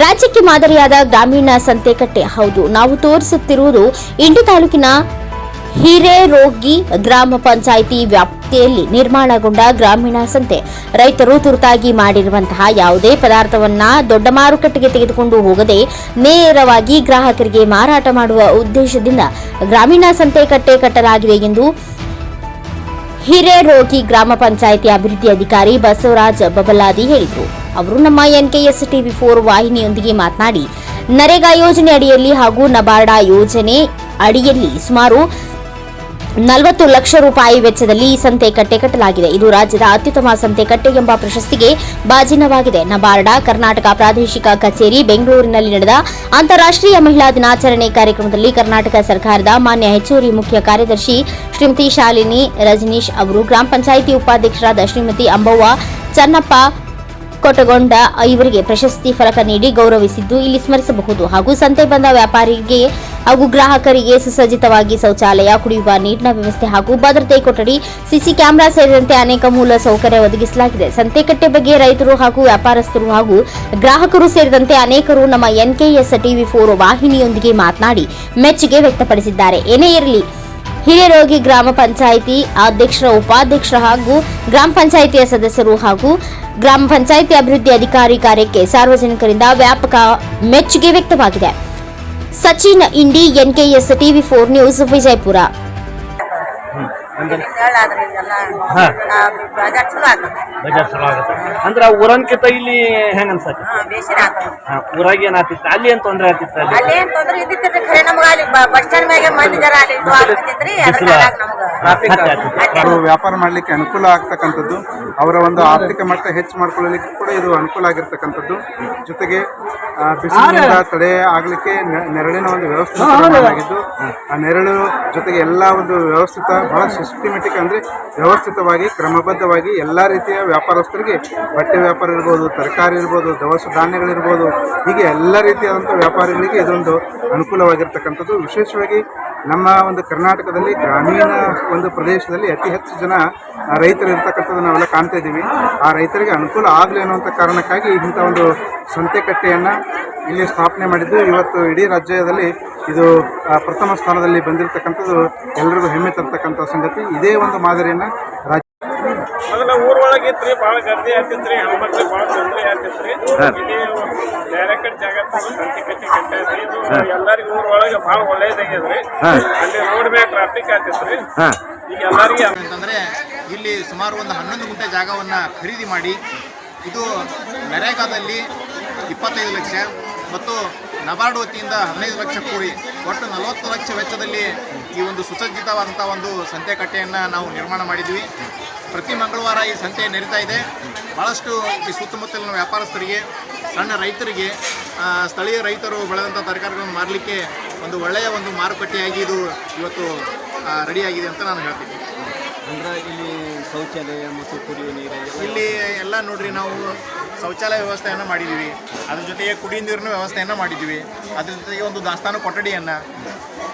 ರಾಜ್ಯಕ್ಕೆ ಮಾದರಿಯಾದ ಗ್ರಾಮೀಣ ಸಂತೆಕಟ್ಟೆ. ಹೌದು, ನಾವು ತೋರಿಸುತ್ತಿರುವುದು ಇಂಡಿ ತಾಲೂಕಿನ ಹಿರೇರೋಗಿ ಗ್ರಾಮ ಪಂಚಾಯಿತಿ ವ್ಯಾಪ್ತಿಯಲ್ಲಿ ನಿರ್ಮಾಣಗೊಂಡ ಗ್ರಾಮೀಣ ಸಂತೆ. ರೈತರು ತುರ್ತಾಗಿ ಮಾಡಿರುವಂತಹ ಯಾವುದೇ ಪದಾರ್ಥವನ್ನ ದೊಡ್ಡ ಮಾರುಕಟ್ಟೆಗೆ ತೆಗೆದುಕೊಂಡು ಹೋಗದೆ ನೇರವಾಗಿ ಗ್ರಾಹಕರಿಗೆ ಮಾರಾಟ ಮಾಡುವ ಉದ್ದೇಶದಿಂದ ಗ್ರಾಮೀಣ ಸಂತೆ ಕಟ್ಟೆ ಕಟ್ಟಲಾಗಿದೆ ಎಂದು ಹಿರೇರೋಗಿ ಗ್ರಾಮ ಪಂಚಾಯಿತಿ ಅಭಿವೃದ್ಧಿ ಅಧಿಕಾರಿ ಬಸವರಾಜ್ ಬಬಲಾದಿ ಹೇಳಿದರು. ಅವರು ನಮ್ಮ ಎನ್ಕೆಎಸ್ ಟಿವಿ ಫೋರ್ ವಾಹಿನಿಯೊಂದಿಗೆ ಮಾತನಾಡಿ, ನರೇಗಾ ಯೋಜನೆ ಅಡಿಯಲ್ಲಿ ಹಾಗೂ ನಬಾರ್ಡಾ ಯೋಜನೆ ಅಡಿಯಲ್ಲಿ ಸುಮಾರು ನಲವತ್ತು ಲಕ್ಷ ರೂಪಾಯಿ ವೆಚ್ಚದಲ್ಲಿ ಈ ಸಂತೆ ಕಟ್ಟೆ ಕಟ್ಟಲಾಗಿದೆ. ಇದು ರಾಜ್ಯದ ಅತ್ಯುತ್ತಮ ಸಂತೆ ಕಟ್ಟೆ ಎಂಬ ಪ್ರಶಸ್ತಿಗೆ ಬಾಜಿನವಾಗಿದೆ ನಬಾರ್ಡಾ, ಕರ್ನಾಟಕ ಪ್ರಾದೇಶಿಕ ಕಚೇರಿ, ಬೆಂಗಳೂರಿನಲ್ಲಿ ನಡೆದ ಅಂತಾರಾಷ್ಟ್ರೀಯ ಮಹಿಳಾ ದಿನಾಚರಣೆ ಕಾರ್ಯಕ್ರಮದಲ್ಲಿ ಕರ್ನಾಟಕ ಸರ್ಕಾರದ ಮಾನ್ಯ ಹೆಚ್ಚುವರಿ ಮುಖ್ಯ ಕಾರ್ಯದರ್ಶಿ ಶ್ರೀಮತಿ ಶಾಲಿನಿ ರಜನೀಶ್ ಅವರು, ಗ್ರಾಮ ಪಂಚಾಯಿತಿ ಉಪಾಧ್ಯಕ್ಷರಾದ ಶ್ರೀಮತಿ ಅಂಬವ್ವ ಚನ್ನಪ್ಪ ಕೊಟ್ಟಗೊಂಡ ಇವರಿಗೆ ಪ್ರಶಸ್ತಿ ಫಲಕ ನೀಡಿ ಗೌರವಿಸಿದ್ದು ಇಲ್ಲಿ ಸ್ಮರಿಸಬಹುದು. ಹಾಗೂ ಸಂತೆ ಬಂದ ವ್ಯಾಪಾರಿಗೆ ಹಾಗೂ ಗ್ರಾಹಕರಿಗೆ ಸುಸಜ್ಜಿತವಾಗಿ ಶೌಚಾಲಯ, ಕುಡಿಯುವ ನೀರಿನ ವ್ಯವಸ್ಥೆ ಹಾಗೂ ಭದ್ರತೆ ಕೊಠಡಿ, ಸಿಸಿ ಕ್ಯಾಮೆರಾ ಸೇರಿದಂತೆ ಅನೇಕ ಮೂಲ ಸೌಕರ್ಯ ಒದಗಿಸಲಾಗಿದೆ. ಸಂತೆಕಟ್ಟೆ ಬಗ್ಗೆ ರೈತರು ಹಾಗೂ ವ್ಯಾಪಾರಸ್ಥರು ಹಾಗೂ ಗ್ರಾಹಕರು ಸೇರಿದಂತೆ ಅನೇಕರು ನಮ್ಮ ಎನ್ಕೆಎಸ್ ಟಿವಿ ಫೋರ್ ವಾಹಿನಿಯೊಂದಿಗೆ ಮಾತನಾಡಿ ಮೆಚ್ಚುಗೆ ವ್ಯಕ್ತಪಡಿಸಿದ್ದಾರೆ. ಏನೇ ಇರಲಿ ಹಿರಿಯರೋಗಿ ಗ್ರಾಮ ಪಂಚಾಯಿತಿ ಅಧ್ಯಕ್ಷರ, ಉಪಾಧ್ಯಕ್ಷರ ಹಾಗೂ ಗ್ರಾಮ ಪಂಚಾಯಿತಿಯ ಸದಸ್ಯರು ಹಾಗೂ ಗ್ರಾಮ ಪಂಚಾಯಿತಿ ಅಭಿವೃದ್ಧಿ ಅಧಿಕಾರಿ ಕಾರ್ಯಕ್ಕೆ ಸಾರ್ವಜನಿಕರಿಂದ ವ್ಯಾಪಕ ಮೆಚ್ಚುಗೆ ವ್ಯಕ್ತವಾಗಿದೆ. Sachin, Indi, NKS, TV four news, Vijayapura. ಹಾ. ಬಜಾರ್ ಚಲೋ ಆಗುತ್ತೆ. ಅಂದ್ರೆ ಊರನ್ಕಿಂತ ಇಲ್ಲಿ ಹೆಂಗ ಅನ್ಸತ್ತೆ? ಹಾ ಹಾ, ಊರಾಗ ಏನಾಗ್ತಿತ್ತು ಅಲ್ಲಿ ಏನ್ ತೊಂದ್ರೆ ಆಗ್ತಿತ್ತು ಅಲ್ಲಿ? ಅಲ್ಲಿ ಏನ್ ತೊಂದ್ರೆ ಇದ್ದಿತ್ತು ಖರೆ ನಮ್ಗ ಅಲ್ಲಿ ಬಸ್ ಸ್ಟ್ಯಾಂಡ್ ಮ್ಯಾಗೆ ಮಂದಿ ಜರ ಅಲ್ಲಿ ಇದು ಆಗ್ತಿತ್ರಿ ಅದ್ರ ಬಿಸಿಲು ಕಾಲಾಗ ನಮ್ಗ ಹತ್ತೆ ಆಗ್ತಿತ್ತು. ಅವರು ವ್ಯಾಪಾರ ಮಾಡಲಿಕ್ಕೆ ಅನುಕೂಲ ಆಗ್ತಕ್ಕಂಥದ್ದು ಅವರ ಒಂದು ಆರ್ಥಿಕ ಮಟ್ಟ ಹೆಚ್ಚು ಮಾಡ್ಕೊಳ್ಳಲಿಕ್ಕೆ ಕೂಡ ಇದು ಅನುಕೂಲ ಆಗಿರ್ತಕ್ಕಂಥದ್ದು. ಜೊತೆಗೆ ಬಿಸಿಲಿನಿಂದ ತಡೆ ಆಗಲಿಕ್ಕೆ ನೆರಳಿನ ಒಂದು ವ್ಯವಸ್ಥೆ ಆಗಿದ್ದು ಮಾಡಲಾಗಿದ್ದು ಆ ನೆರಳು ಜೊತೆಗೆ ಎಲ್ಲ ಒಂದು ವ್ಯವಸ್ಥಿತ ಬಹಳ ಸಿಸ್ಟಮೆಟಿಕ್ ಅಂದರೆ ವ್ಯವಸ್ಥಿತವಾಗಿ ಕ್ರಮಬದ್ಧವಾಗಿ ಎಲ್ಲ ರೀತಿಯ ವ್ಯಾಪಾರಸ್ಥರಿಗೆ ಬಟ್ಟೆ ವ್ಯಾಪಾರ ಇರ್ಬೋದು ತರಕಾರಿ ಇರ್ಬೋದು ದವಸ ಧಾನ್ಯಗಳಿರ್ಬೋದು ಹೀಗೆ ಎಲ್ಲ ರೀತಿಯಾದಂಥ ವ್ಯಾಪಾರಿಗಳಿಗೆ ಇದೊಂದು ಅನುಕೂಲವಾಗಿರ್ತಕ್ಕಂಥದ್ದು. ವಿಶೇಷವಾಗಿ ನಮ್ಮ ಒಂದು ಕರ್ನಾಟಕದಲ್ಲಿ ಗ್ರಾಮೀಣ ಒಂದು ಪ್ರದೇಶದಲ್ಲಿ ಅತಿ ಹೆಚ್ಚು ಜನ ರೈತರು ಇರ್ತಕ್ಕಂಥದ್ದು ನಾವೆಲ್ಲ ಕಾಣ್ತಾ ಇದ್ದೀವಿ. ಆ ರೈತರಿಗೆ ಅನುಕೂಲ ಆಗಲಿ ಅನ್ನುವಂಥ ಕಾರಣಕ್ಕಾಗಿ ಇಂಥ ಒಂದು ಸಂತೆಕಟ್ಟೆಯನ್ನು ಇಲ್ಲಿ ಸ್ಥಾಪನೆ ಮಾಡಿದ್ದು. ಇವತ್ತು ಇಡೀ ರಾಜ್ಯದಲ್ಲಿ ಇದು ಪ್ರಥಮ ಸ್ಥಾನದಲ್ಲಿ ಬಂದಿರತಕ್ಕಂಥದ್ದು ಎಲ್ಲರಿಗೂ ಹೆಮ್ಮೆ ತರ್ತಕ್ಕಂಥ ಸಂಗತಿ. ಇದೇ ಒಂದು ಮಾದರಿಯನ್ನು ರಾಜ್ಯ ಮೊದಲ ಊರೊಳಗೆ ಒಳಗೆ ಇತ್ರಿ ಭಾಳ ಗದ್ದೆ ಆಗ್ತಿತ್ರಿ ಹೆಣ್ಮಕ್ಳಿಗೆ ಭಾಳ ತೊಂದರೆ ಆಗ್ತಿತ್ರಿ. ಇಲ್ಲಿ ಬೇರೆ ಕಡೆ ಜಾಗ ಸಂತಿ ಕಟ್ಟಿ ಕಟ್ಟಾದ್ರಿ ಇದು ಎಲ್ಲರಿಗೂ ಊರ್ ಒಳಗೆ ಭಾಳ ಒಳ್ಳೇದಾಗ್ಯದ್ರಿ ಅಲ್ಲಿ ರೋಡ್ ಮೇಲೆ ಟ್ರಾಫಿಕ್ ಆಗ್ತಿತ್ರಿ. ಈಗ ಎಲ್ಲರಿಗೆ ಅಂತಂದ್ರೆ ಇಲ್ಲಿ ಸುಮಾರು ಒಂದು ಹನ್ನೊಂದು ಗುಂಟೆ ಜಾಗವನ್ನ ಖರೀದಿ ಮಾಡಿ ಇದು ನರೇಗಾದಲ್ಲಿ ಇಪ್ಪತ್ತೈದು ಲಕ್ಷ ಮತ್ತು ನಬಾರ್ಡ್ ವತಿಯಿಂದ ಹದಿನೈದು ಲಕ್ಷ ಕೂಡಿ ಒಟ್ಟು ನಲವತ್ತು ಲಕ್ಷ ವೆಚ್ಚದಲ್ಲಿ ಈ ಒಂದು ಸುಸಜ್ಜಿತವಾದಂಥ ಒಂದು ಸಂತೆ ಕಟ್ಟೆಯನ್ನು ನಾವು ನಿರ್ಮಾಣ ಮಾಡಿದ್ವಿ. ಪ್ರತಿ ಮಂಗಳವಾರ ಈ ಸಂತೆ ನಡೀತಾ ಇದೆ. ಭಾಳಷ್ಟು ಈ ಸುತ್ತಮುತ್ತಲಿನ ವ್ಯಾಪಾರಸ್ಥರಿಗೆ, ಸಣ್ಣ ರೈತರಿಗೆ ಸ್ಥಳೀಯ ರೈತರು ಬೆಳೆದಂಥ ತರಕಾರಿಗಳನ್ನು ಮಾರಲಿಕ್ಕೆ ಒಂದು ಒಳ್ಳೆಯ ಒಂದು ಮಾರುಕಟ್ಟೆಯಾಗಿ ಇದು ಇವತ್ತು ರೆಡಿಯಾಗಿದೆ ಅಂತ ನಾನು ಹೇಳ್ತೀನಿ. ಅಂದ್ರೆ ಇಲ್ಲಿ ಶೌಚಾಲಯ ಮತ್ತು ಕುಡಿಯುವ ನೀರು ಇಲ್ಲಿ ಎಲ್ಲ ನೋಡ್ರಿ ನಾವು ಶೌಚಾಲಯ ವ್ಯವಸ್ಥೆಯನ್ನು ಮಾಡಿದ್ದೀವಿ ಅದ್ರ ಜೊತೆಗೆ ಕುಡಿಯುವ ನೀರಿನ ವ್ಯವಸ್ಥೆಯನ್ನು ಮಾಡಿದ್ದೀವಿ ಅದ್ರ ಜೊತೆಗೆ ಒಂದು ದಾಸ್ತಾನು ಕೊಠಡಿಯನ್ನು.